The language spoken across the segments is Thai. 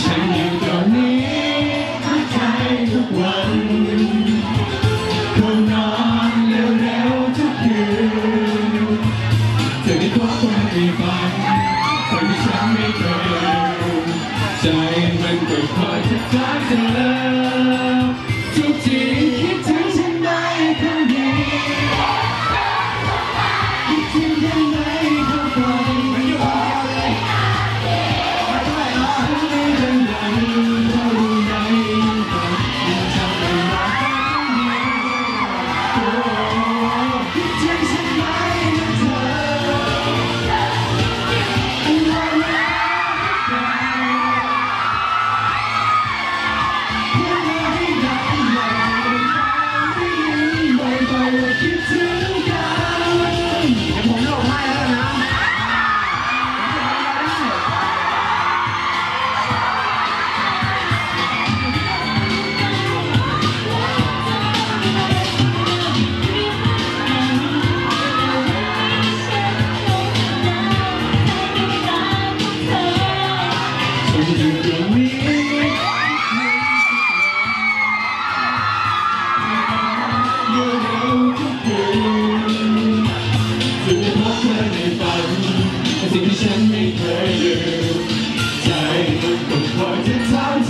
ฉันยู่ตรนี้ทุกใจทุกวันคงนอนเร็วๆทุกคืนจะได้พบคนที่ฝันต่ฉันไม่เคยดูใจมันก็คอยจะจ้ายจะเลิกทุกที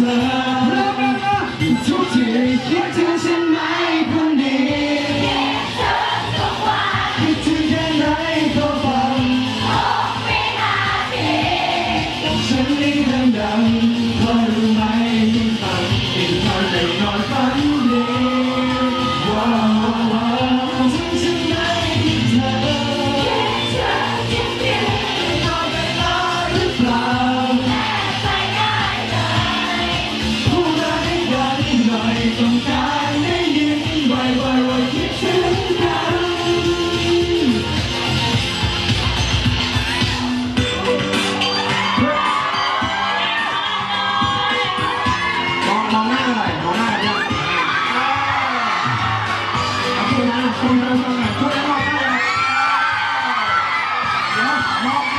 사랑 送上兄面祝你们好运来你好